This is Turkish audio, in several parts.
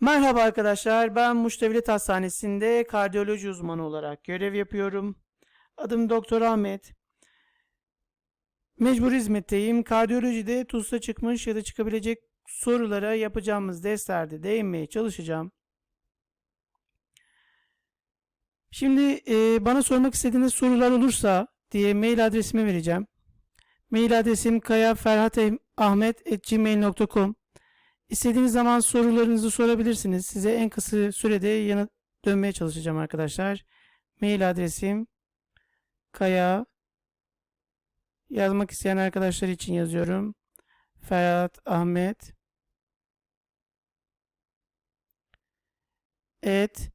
Merhaba arkadaşlar, ben Muş Devlet Hastanesi'nde kardiyoloji uzmanı olarak görev yapıyorum. Adım Doktor Ahmet. Mecbur hizmetteyim. Kardiyolojide TUS'ta çıkmış ya da çıkabilecek sorulara yapacağımız derslerde değinmeye çalışacağım. Şimdi e, bana sormak istediğiniz sorular olursa diye mail adresimi vereceğim. Mail adresim kayaferhatahmet.gmail.com İstediğiniz zaman sorularınızı sorabilirsiniz. Size en kısa sürede yanıt dönmeye çalışacağım arkadaşlar. Mail adresim kaya yazmak isteyen arkadaşlar için yazıyorum. Ferhat Ahmet at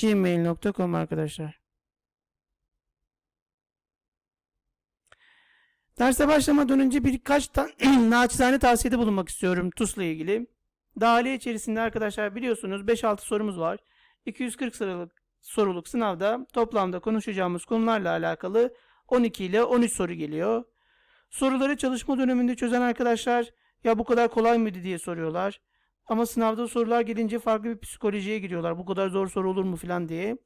gmail.com arkadaşlar. Derse başlamadan önce birkaç ta naçizane tavsiyede bulunmak istiyorum TUS'la ilgili. Dahiliye içerisinde arkadaşlar biliyorsunuz 5-6 sorumuz var. 240 soruluk, soruluk sınavda toplamda konuşacağımız konularla alakalı 12 ile 13 soru geliyor. Soruları çalışma döneminde çözen arkadaşlar ya bu kadar kolay mıydı diye soruyorlar. Ama sınavda sorular gelince farklı bir psikolojiye giriyorlar. Bu kadar zor soru olur mu falan diye.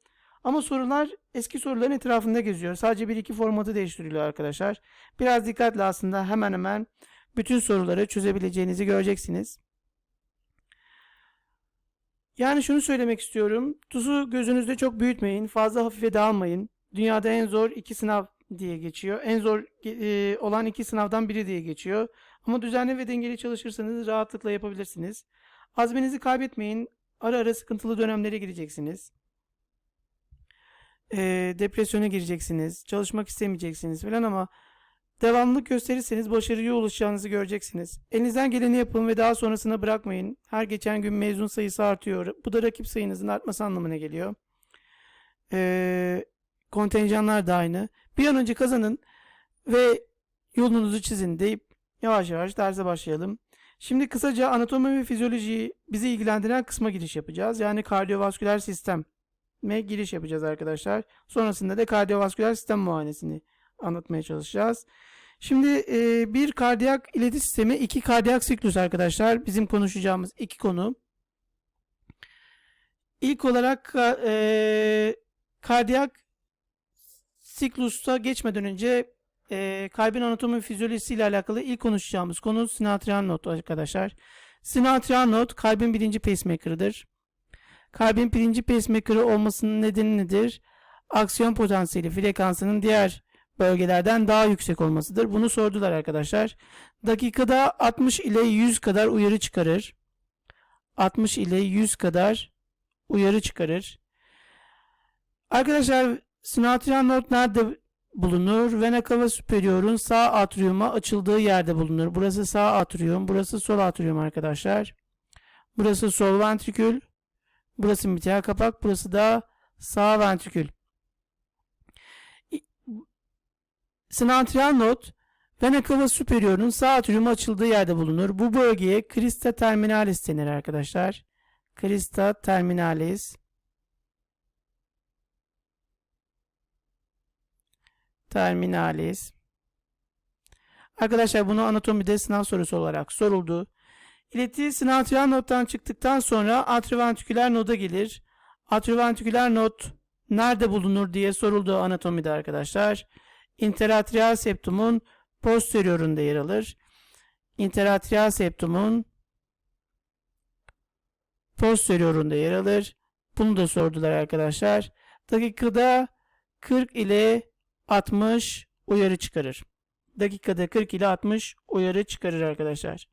Ama sorular eski soruların etrafında geziyor. Sadece bir iki formatı değiştiriliyor arkadaşlar. Biraz dikkatli aslında hemen hemen bütün soruları çözebileceğinizi göreceksiniz. Yani şunu söylemek istiyorum. TUS'u gözünüzde çok büyütmeyin. Fazla hafife dağılmayın. Dünyada en zor iki sınav diye geçiyor. En zor e, olan iki sınavdan biri diye geçiyor. Ama düzenli ve dengeli çalışırsanız rahatlıkla yapabilirsiniz. Azminizi kaybetmeyin. Ara ara sıkıntılı dönemlere gireceksiniz. E, depresyona gireceksiniz. Çalışmak istemeyeceksiniz falan ama devamlılık gösterirseniz başarıya ulaşacağınızı göreceksiniz. Elinizden geleni yapın ve daha sonrasına bırakmayın. Her geçen gün mezun sayısı artıyor. Bu da rakip sayınızın artması anlamına geliyor. E, kontenjanlar da aynı. Bir an önce kazanın ve yolunuzu çizin deyip yavaş yavaş derse başlayalım. Şimdi kısaca anatomi ve fizyolojiyi bizi ilgilendiren kısma giriş yapacağız. Yani kardiyovasküler sisteme giriş yapacağız arkadaşlar. Sonrasında da kardiyovasküler sistem muayenesini anlatmaya çalışacağız. Şimdi e, bir kardiyak ileti sistemi, iki kardiyak siklus arkadaşlar. Bizim konuşacağımız iki konu. İlk olarak e, kardiyak siklusta geçmeden önce e, kalbin anatomi fizyolojisi ile alakalı ilk konuşacağımız konu sinatrial not arkadaşlar. Sinatrial not kalbin birinci pacemaker'ıdır. Kalbin birinci pacemaker'ı olmasının nedeni nedir? Aksiyon potansiyeli frekansının diğer bölgelerden daha yüksek olmasıdır. Bunu sordular arkadaşlar. Dakikada 60 ile 100 kadar uyarı çıkarır. 60 ile 100 kadar uyarı çıkarır. Arkadaşlar sinatrial not nerede bulunur? Vena cava superior'un sağ atriuma açıldığı yerde bulunur. Burası sağ atrium, burası sol atrium arkadaşlar. Burası sol ventrikül, burası mitral kapak, burası da sağ ventrikül. Sinatrial not vena cava superior'un sağ atriuma açıldığı yerde bulunur. Bu bölgeye crista terminalis denir arkadaşlar. Crista terminalis. terminalis. Arkadaşlar bunu anatomide sınav sorusu olarak soruldu. İleti sinatrial nottan çıktıktan sonra atrioventriküler noda gelir. Atrioventriküler not nerede bulunur diye soruldu anatomide arkadaşlar. Interatrial septumun posteriorunda yer alır. Interatrial septumun posteriorunda yer alır. Bunu da sordular arkadaşlar. Dakikada 40 ile 60 uyarı çıkarır. Dakikada 40 ile 60 uyarı çıkarır arkadaşlar.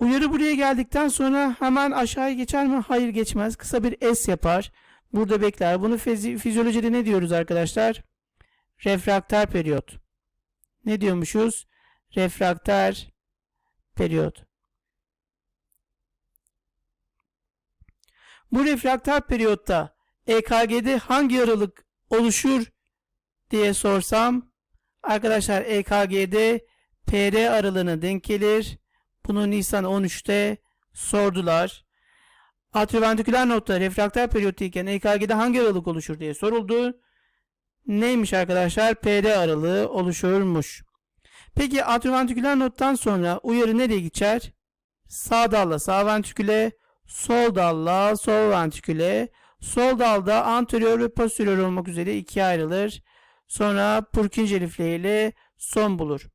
Uyarı buraya geldikten sonra hemen aşağıya geçer mi? Hayır geçmez. Kısa bir S yapar. Burada bekler. Bunu fizyolojide ne diyoruz arkadaşlar? Refraktör periyot. Ne diyormuşuz? Refraktör periyot. Bu refraktör periyotta EKG'de hangi aralık oluşur diye sorsam arkadaşlar EKG'de PR aralığına denk gelir. Bunu Nisan 13'te sordular. Atrioventriküler notta refraktör periyottayken EKG'de hangi aralık oluşur diye soruldu. Neymiş arkadaşlar? PD aralığı oluşurmuş. Peki atrioventriküler nottan sonra uyarı nereye geçer? Sağ dalla sağ ventriküle, sol dalla sol ventriküle. Sol dalda anterior ve posterior olmak üzere ikiye ayrılır. Sonra Purkinje lifleri ile son bulur.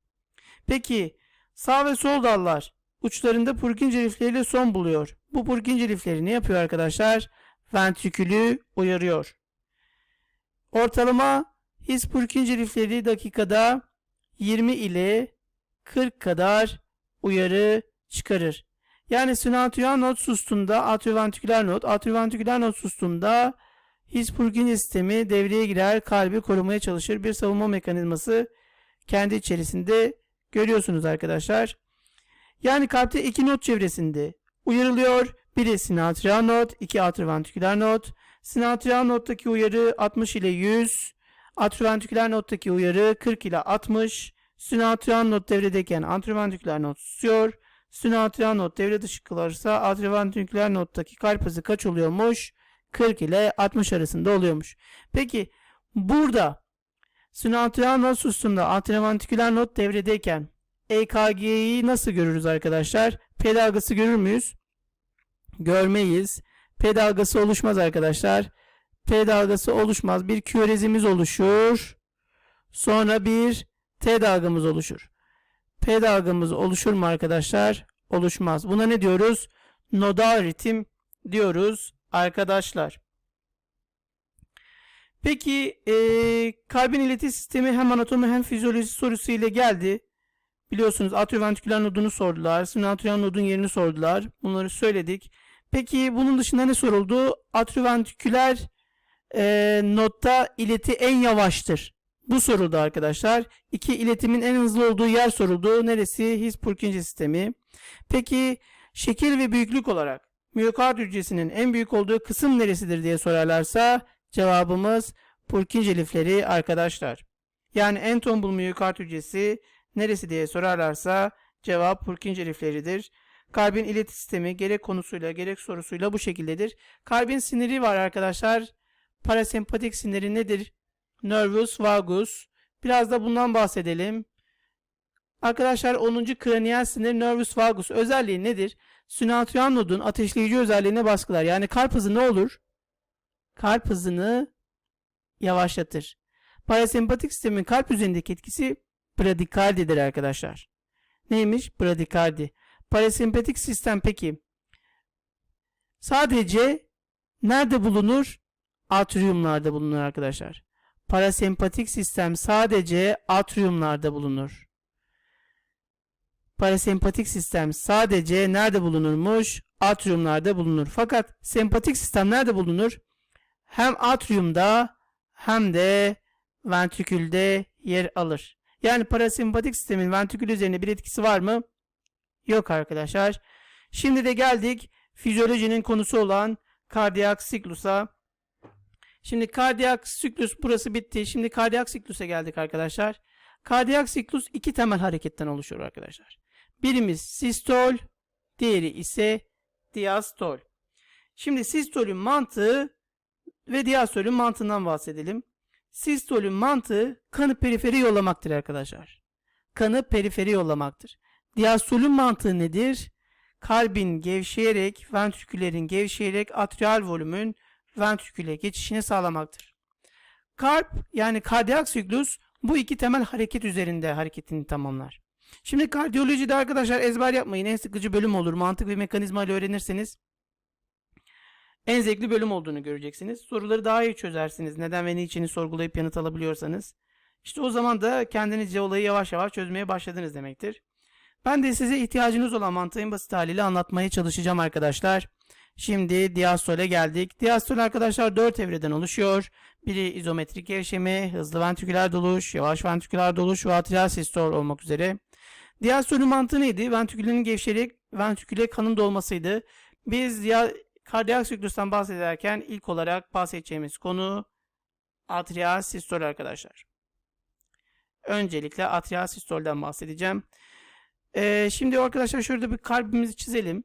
Peki sağ ve sol dallar uçlarında Purkinje lifleriyle son buluyor. Bu Purkinje lifleri ne yapıyor arkadaşlar? Ventrikülü uyarıyor. Ortalama his Purkinje lifleri dakikada 20 ile 40 kadar uyarı çıkarır. Yani sinatüel not sustuğunda atrioventriküler not, atrioventriküler not sustuğunda his Purkinje sistemi devreye girer, kalbi korumaya çalışır. Bir savunma mekanizması kendi içerisinde görüyorsunuz arkadaşlar. Yani kalpte iki not çevresinde uyarılıyor. Biri sinatüel not, iki atrioventriküler not. Sinatüel nottaki uyarı 60 ile 100, atrioventriküler nottaki uyarı 40 ile 60. Sinatüel not devredeyken atrioventriküler not susuyor. Sinatüel not devre dışı kalırsa atrioventriküler nottaki kalp hızı kaç oluyormuş? 40 ile 60 arasında oluyormuş. Peki burada sinatüel not sustuğunda atrioventriküler not devredeyken EKG'yi nasıl görürüz arkadaşlar? P dalgası görür müyüz? Görmeyiz. P dalgası oluşmaz arkadaşlar. P dalgası oluşmaz. Bir küörezimiz oluşur. Sonra bir T dalgamız oluşur. P dalgamız oluşur mu arkadaşlar? Oluşmaz. Buna ne diyoruz? Nodal ritim diyoruz arkadaşlar. Peki e, kalbin ileti sistemi hem anatomi hem fizyoloji sorusu ile geldi. Biliyorsunuz atrioventriküler nodunu sordular. Sinatüel nodun yerini sordular. Bunları söyledik. Peki bunun dışında ne soruldu? Atrioventriküler e, nodda ileti en yavaştır. Bu soruldu arkadaşlar. İki iletimin en hızlı olduğu yer soruldu. Neresi? His Purkinje sistemi. Peki şekil ve büyüklük olarak miyokard hücresinin en büyük olduğu kısım neresidir diye sorarlarsa cevabımız Purkinje lifleri arkadaşlar. Yani en tombul miyokard hücresi neresi diye sorarlarsa cevap Purkinje lifleridir. Kalbin ileti sistemi gerek konusuyla gerek sorusuyla bu şekildedir. Kalbin siniri var arkadaşlar. Parasempatik siniri nedir? Nervus vagus. Biraz da bundan bahsedelim. Arkadaşlar 10. kraniyel sinir nervus vagus özelliği nedir? Sinatüel nodun ateşleyici özelliğine baskılar. Yani kalp hızı ne olur? Kalp hızını yavaşlatır. Parasempatik sistemin kalp üzerindeki etkisi bradikardidir arkadaşlar. Neymiş? Bradikardi. Parasempatik sistem peki sadece nerede bulunur? Atriumlarda bulunur arkadaşlar. Parasempatik sistem sadece atriumlarda bulunur. Parasempatik sistem sadece nerede bulunurmuş? Atriumlarda bulunur. Fakat sempatik sistem nerede bulunur? Hem atriumda hem de ventrikülde yer alır. Yani parasempatik sistemin ventrikül üzerine bir etkisi var mı? Yok arkadaşlar. Şimdi de geldik fizyolojinin konusu olan kardiyak siklusa. Şimdi kardiyak siklus burası bitti. Şimdi kardiyak siklusa geldik arkadaşlar. Kardiyak siklus iki temel hareketten oluşuyor arkadaşlar. Birimiz sistol, diğeri ise diastol. Şimdi sistolün mantığı ve diastolün mantığından bahsedelim. Sistolün mantığı kanı periferi yollamaktır arkadaşlar. Kanı periferi yollamaktır. Diastolün mantığı nedir? Kalbin gevşeyerek, ventriküllerin gevşeyerek atrial volümün ventriküle geçişini sağlamaktır. Kalp yani kardiyak siklus bu iki temel hareket üzerinde hareketini tamamlar. Şimdi kardiyolojide arkadaşlar ezber yapmayın. En sıkıcı bölüm olur. Mantık ve mekanizma ile öğrenirseniz en zevkli bölüm olduğunu göreceksiniz. Soruları daha iyi çözersiniz. Neden ve niçini sorgulayıp yanıt alabiliyorsanız. İşte o zaman da kendinizce olayı yavaş yavaş çözmeye başladınız demektir. Ben de size ihtiyacınız olan mantığı en basit haliyle anlatmaya çalışacağım arkadaşlar. Şimdi diastole geldik. Diastol arkadaşlar 4 evreden oluşuyor. Biri izometrik gevşeme, hızlı ventriküler doluş, yavaş ventriküler doluş ve atrial sistol olmak üzere. Diastolün mantığı neydi? Ventrikülün gevşeyerek ventriküle kanın dolmasıydı. Biz ya kardiyak siklustan bahsederken ilk olarak bahsedeceğimiz konu atrial sistol arkadaşlar. Öncelikle atrial sistolden bahsedeceğim. Ee, şimdi arkadaşlar şurada bir kalbimizi çizelim.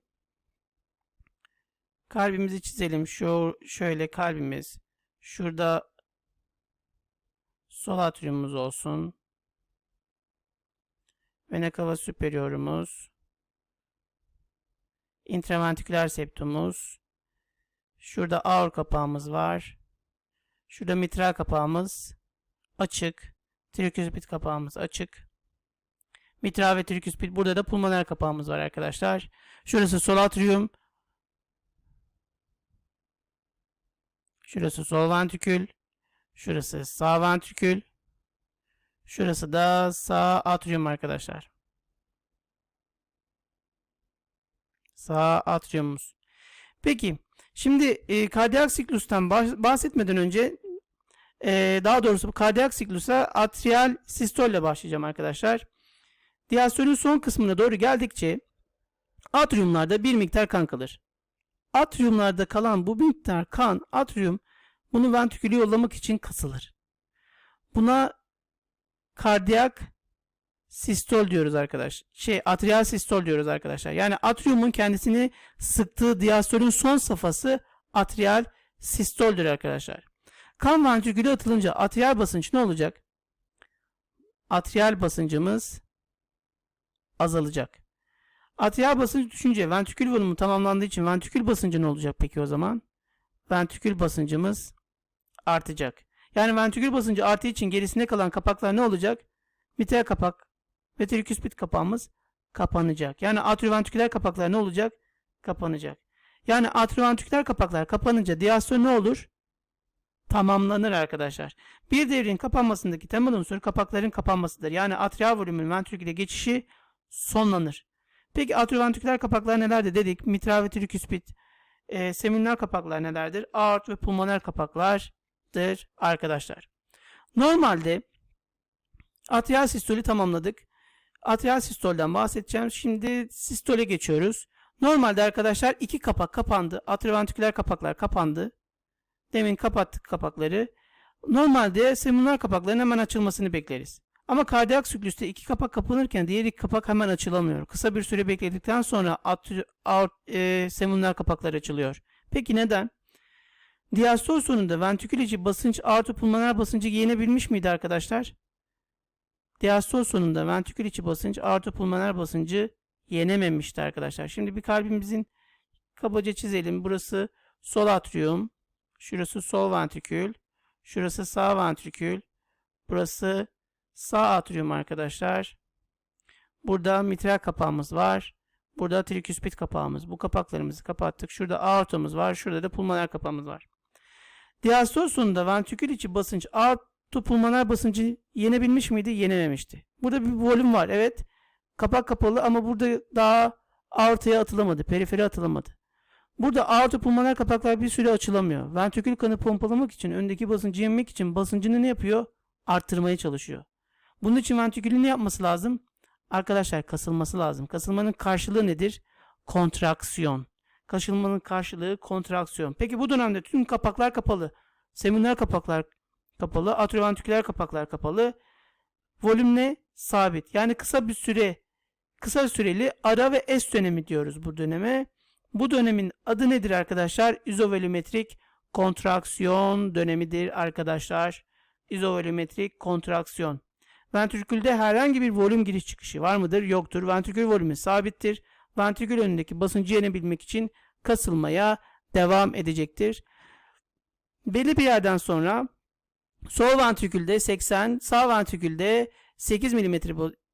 Kalbimizi çizelim. Şu şöyle kalbimiz. Şurada sol atriumumuz olsun. Vena cava superiorumuz. intraventriküler septumumuz. Şurada aor kapağımız var. Şurada mitral kapağımız açık. Triküspit kapağımız açık. Mitral ve triküspit. Burada da pulmoner kapağımız var arkadaşlar. Şurası sol atrium. Şurası sol ventrikül. Şurası sağ ventrikül. Şurası da sağ atrium arkadaşlar. Sağ atriumumuz. Peki şimdi e, kardiyak siklustan bahs- bahsetmeden önce e, daha doğrusu kardiyak siklusa atrial sistolle başlayacağım arkadaşlar. Diastolün son kısmına doğru geldikçe atriumlarda bir miktar kan kalır. Atriumlarda kalan bu miktar kan atrium bunu ventrikülü yollamak için kasılır. Buna kardiyak sistol diyoruz arkadaş. Şey atrial sistol diyoruz arkadaşlar. Yani atriumun kendisini sıktığı diastolün son safhası atrial sistoldür arkadaşlar. Kan ventriküle atılınca atrial basınç ne olacak? Atrial basıncımız azalacak. Atrial basınç düşünce ventrikül volumu tamamlandığı için ventrikül basıncı ne olacak peki o zaman? Ventrikül basıncımız artacak. Yani ventrikül basıncı arttığı için gerisinde kalan kapaklar ne olacak? Mitral kapak ve triküspit kapağımız kapanacak. Yani atrioventriküler kapaklar ne olacak? Kapanacak. Yani atrioventriküler kapaklar kapanınca diastol ne olur? Tamamlanır arkadaşlar. Bir devrin kapanmasındaki temel unsur kapakların kapanmasıdır. Yani atrial volümün ventriküle geçişi sonlanır. Peki atrioventriküler kapaklar nelerdir dedik? Mitral ve triküspit. E, seminal kapaklar nelerdir? Aort ve pulmoner kapaklardır arkadaşlar. Normalde atrial sistoli tamamladık. Atrial sistolden bahsedeceğim. Şimdi sistole geçiyoruz. Normalde arkadaşlar iki kapak kapandı. Atrioventriküler kapaklar kapandı. Demin kapattık kapakları. Normalde seminal kapakların hemen açılmasını bekleriz. Ama kardiyak siklüste iki kapak kapanırken diğer iki kapak hemen açılamıyor. Kısa bir süre bekledikten sonra atri, e, seminal kapaklar açılıyor. Peki neden? Diastol sonunda ventrikül içi basınç aortopulmoner basıncı yenebilmiş miydi arkadaşlar? Diastol sonunda ventrikül içi basınç aortopulmoner basıncı yenememişti arkadaşlar. Şimdi bir kalbimizin kabaca çizelim. Burası sol atrium, şurası sol ventrikül, şurası sağ ventrikül, burası sağ atrium arkadaşlar. Burada mitral kapağımız var. Burada triküspit kapağımız. Bu kapaklarımızı kapattık. Şurada aortamız var. Şurada da pulmoner kapağımız var. Diastol sonunda ventrikül içi basınç aortopulmoner basıncı yenebilmiş miydi? Yenememişti. Burada bir volüm var. Evet. Kapak kapalı ama burada daha aortaya atılamadı. Periferi atılamadı. Burada aortopulmoner kapaklar bir süre açılamıyor. Ventrikül kanı pompalamak için öndeki basıncı yenmek için basıncını ne yapıyor? Arttırmaya çalışıyor. Bunun için ventrikülün ne yapması lazım? Arkadaşlar kasılması lazım. Kasılmanın karşılığı nedir? Kontraksiyon. Kasılmanın karşılığı kontraksiyon. Peki bu dönemde tüm kapaklar kapalı. Seminer kapaklar kapalı. Atrioventriküler kapaklar kapalı. Volüm ne? Sabit. Yani kısa bir süre, kısa süreli ara ve S dönemi diyoruz bu döneme. Bu dönemin adı nedir arkadaşlar? İzovolümetrik kontraksiyon dönemidir arkadaşlar. İzovolümetrik kontraksiyon. Ventrikülde herhangi bir volüm giriş çıkışı var mıdır? Yoktur. Ventrikül volümü sabittir. Ventrikül önündeki basıncı yenebilmek için kasılmaya devam edecektir. Belli bir yerden sonra sol ventrikülde 80, sağ ventrikülde 8 mm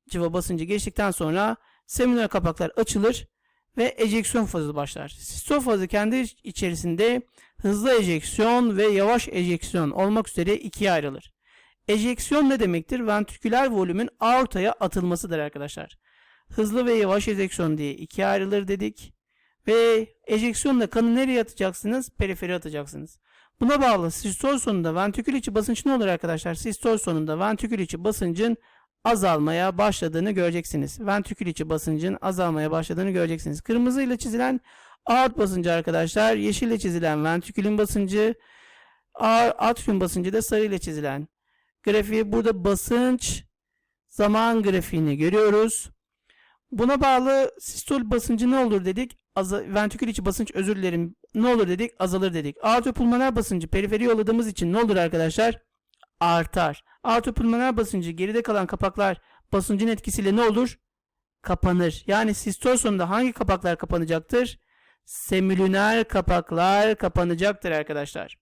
civa basıncı geçtikten sonra seminal kapaklar açılır ve ejeksiyon fazı başlar. Sistol fazı kendi içerisinde hızlı ejeksiyon ve yavaş ejeksiyon olmak üzere ikiye ayrılır. Ejeksiyon ne demektir? Ventriküler volümün aortaya atılmasıdır arkadaşlar. Hızlı ve yavaş ejeksiyon diye ikiye ayrılır dedik. Ve ejeksiyonla kanı nereye atacaksınız? Periferi atacaksınız. Buna bağlı sistol sonunda ventrikül içi basınç ne olur arkadaşlar? Sistol sonunda ventrikül içi basıncın azalmaya başladığını göreceksiniz. Ventrikül içi basıncın azalmaya başladığını göreceksiniz. Kırmızı ile çizilen aort basıncı arkadaşlar. Yeşille çizilen ventrikülün basıncı. Atrium basıncı da sarı ile çizilen grafiği. Burada basınç zaman grafiğini görüyoruz. Buna bağlı sistol basıncı ne olur dedik? Ventrikül içi basınç özür dilerim. Ne olur dedik? Azalır dedik. Aortopulmoner basıncı periferi yolladığımız için ne olur arkadaşlar? Artar. Aortopulmoner basıncı geride kalan kapaklar basıncın etkisiyle ne olur? Kapanır. Yani sistol sonunda hangi kapaklar kapanacaktır? semilüner kapaklar kapanacaktır arkadaşlar.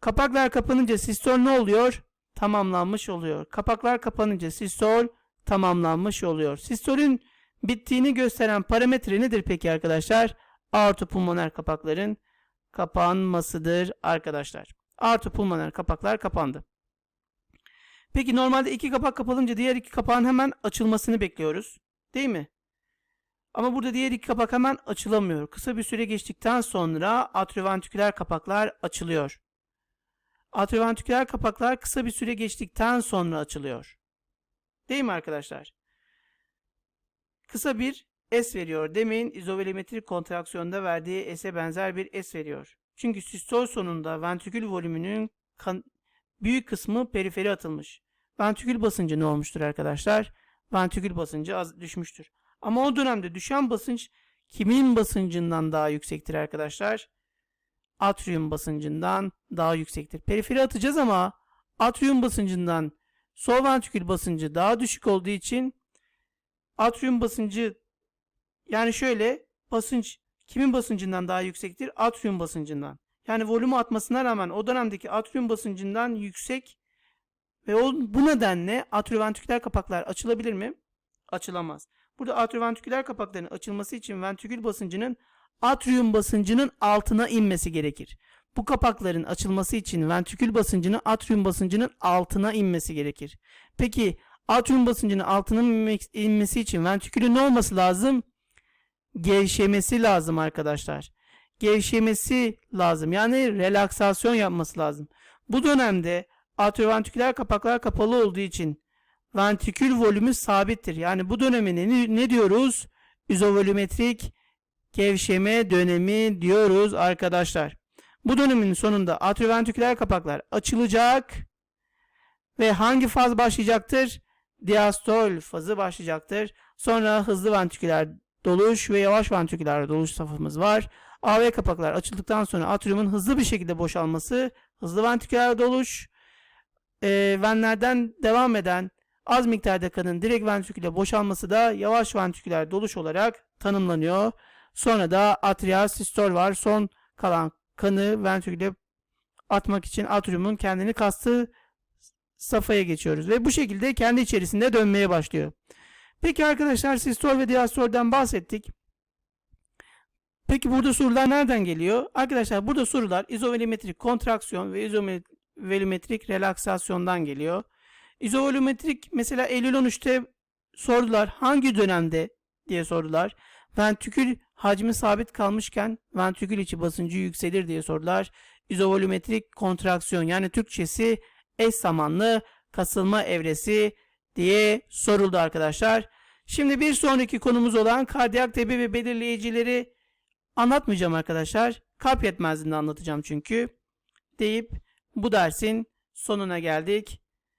Kapaklar kapanınca sistol ne oluyor? Tamamlanmış oluyor. Kapaklar kapanınca sistol tamamlanmış oluyor. Sistolün bittiğini gösteren parametre nedir peki arkadaşlar? Aorta pulmoner kapakların kapanmasıdır arkadaşlar. Aorta pulmoner kapaklar kapandı. Peki normalde iki kapak kapalınca diğer iki kapağın hemen açılmasını bekliyoruz. Değil mi? Ama burada diğer iki kapak hemen açılamıyor. Kısa bir süre geçtikten sonra atrioventriküler kapaklar açılıyor. Atrioventriküler kapaklar kısa bir süre geçtikten sonra açılıyor. Değil mi arkadaşlar? Kısa bir S veriyor. Demin izovolumetrik kontraksiyonda verdiği S'e benzer bir S veriyor. Çünkü sistol sonunda ventrikül volümünün büyük kısmı periferi atılmış. Ventrikül basıncı ne olmuştur arkadaşlar? Ventrikül basıncı az düşmüştür. Ama o dönemde düşen basınç kimin basıncından daha yüksektir arkadaşlar? Atrium basıncından daha yüksektir. Periferi atacağız ama atrium basıncından sol ventrikül basıncı daha düşük olduğu için atrium basıncı yani şöyle basınç kimin basıncından daha yüksektir? Atrium basıncından. Yani volümü atmasına rağmen o dönemdeki atrium basıncından yüksek ve o, bu nedenle atrioventriküler kapaklar açılabilir mi? Açılamaz. Burada atrioventriküler kapakların açılması için ventrikül basıncının atrium basıncının altına inmesi gerekir. Bu kapakların açılması için ventrikül basıncının atrium basıncının altına inmesi gerekir. Peki atrium basıncının altına inmesi için ventrikülün ne olması lazım? Gevşemesi lazım arkadaşlar. Gevşemesi lazım. Yani relaksasyon yapması lazım. Bu dönemde atrioventriküler kapaklar kapalı olduğu için ventrikül volümü sabittir. Yani bu döneme ne, ne diyoruz? İzovolümetrik gevşeme dönemi diyoruz arkadaşlar. Bu dönemin sonunda atrioventriküler kapaklar açılacak ve hangi faz başlayacaktır? Diastol fazı başlayacaktır. Sonra hızlı ventriküler doluş ve yavaş ventriküler doluş safımız var. AV kapaklar açıldıktan sonra atriumun hızlı bir şekilde boşalması, hızlı ventriküler doluş, e, venlerden devam eden az miktarda kanın direkt ventriküle boşalması da yavaş ventriküler doluş olarak tanımlanıyor. Sonra da atrial sistol var. Son kalan kanı ventriküle atmak için atriumun kendini kastığı safhaya geçiyoruz. Ve bu şekilde kendi içerisinde dönmeye başlıyor. Peki arkadaşlar sistol ve diastolden bahsettik. Peki burada sorular nereden geliyor? Arkadaşlar burada sorular izovolumetrik kontraksiyon ve izovolumetrik relaksasyondan geliyor. İzovolumetrik mesela Eylül 13'te sordular hangi dönemde diye sordular. Ventrikül hacmi sabit kalmışken ventrikül içi basıncı yükselir diye sordular. İzovolumetrik kontraksiyon yani Türkçesi eş zamanlı kasılma evresi diye soruldu arkadaşlar. Şimdi bir sonraki konumuz olan kardiyak tebi ve belirleyicileri anlatmayacağım arkadaşlar. Kalp yetmezliğini anlatacağım çünkü. Deyip bu dersin sonuna geldik.